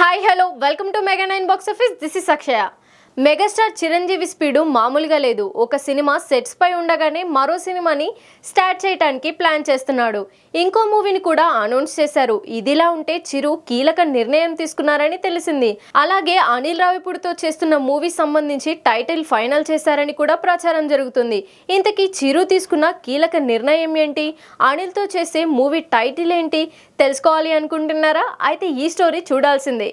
hi hello welcome to mega nine box office this is Akshaya megastar Chiranjeevi speed మామూలుగా లేదు ఒక cinema sets పై ఉండగానే మరో సినిమాని స్టార్ట్ చేయడానికి ప్లాన్ చేస్తున్నాడు ఇంకో మూవీని కూడా అనౌన్స్ చేశారు ఇదిలా ఉంటే చిరు కీలక నిర్ణయం తీసుకున్నారని తెలిసింది అలాగే అనిల్ రావిపూడితో చేస్తున్న మూవీ సంబంధించి టైటిల్ ఫైనల్ చేశారని కూడా ప్రచారం జరుగుతుంది ఇంతకీ చిరు తీసుకున్న కీలక నిర్ణయం ఏంటి అనిల్తో చేసే మూవీ టైటిల్ ఏంటి తెలుసుకోవాలి అనుకుంటున్నారా అయితే ఈ స్టోరీ చూడాల్సిందే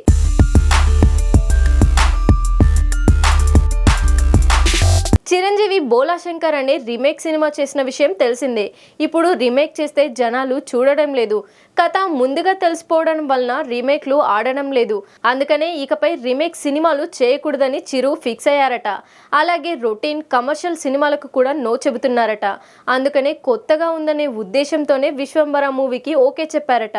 చిరంజీవి బోలాశంకర్ అనే రీమేక్ సినిమా చేసిన విషయం తెలిసిందే ఇప్పుడు రీమేక్ చేస్తే జనాలు చూడడం లేదు కథ ముందుగా తెలిసిపోవడం వలన రీమేక్లు ఆడడం లేదు అందుకనే ఇకపై రీమేక్ సినిమాలు చేయకూడదని చిరు ఫిక్స్ అయ్యారట అలాగే రొటీన్ కమర్షియల్ సినిమాలకు కూడా నో చెబుతున్నారట అందుకనే కొత్తగా ఉందనే ఉద్దేశంతోనే విశ్వంబర మూవీకి ఓకే చెప్పారట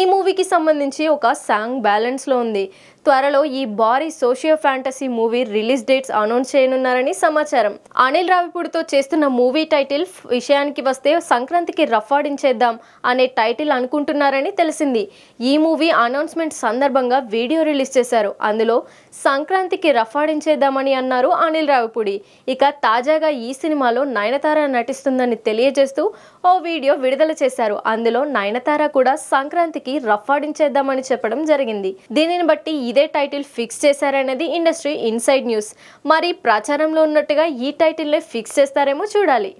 ఈ మూవీకి సంబంధించి ఒక సాంగ్ బ్యాలెన్స్లో ఉంది త్వరలో ఈ భారీ socio fantasy movie release dates announce చేయనున్నారని సమాచారం అనిల్ రావిపూడితో చేస్తున్న మూవీ టైటిల్ విషయానికి వస్తే సంక్రాంతికి రఫాడించేద్దాం అనే టైటిల్ అనుకుంటున్నారు చేస్తున్నారని తెలిసింది ఈ మూవీ అనౌన్స్మెంట్ సందర్భంగా వీడియో రిలీజ్ చేశారు అందులో సంక్రాంతికి రఫాడించేద్దామని అన్నారు అనిల్ రావిపూడి ఇక తాజాగా ఈ సినిమాలో నయనతార నటిస్తుందని తెలియజేస్తూ ఓ వీడియో విడుదల చేశారు అందులో నయనతార కూడా సంక్రాంతికి రఫాడించేద్దామని చెప్పడం జరిగింది దీనిని బట్టి ఇదే టైటిల్ ఫిక్స్ చేశారనేది ఇండస్ట్రీ ఇన్సైడ్ న్యూస్ మరి ప్రచారంలో ఉన్నట్టుగా ఈ టైటిల్నే ఫిక్స్ చేస్తారేమో చూడాలి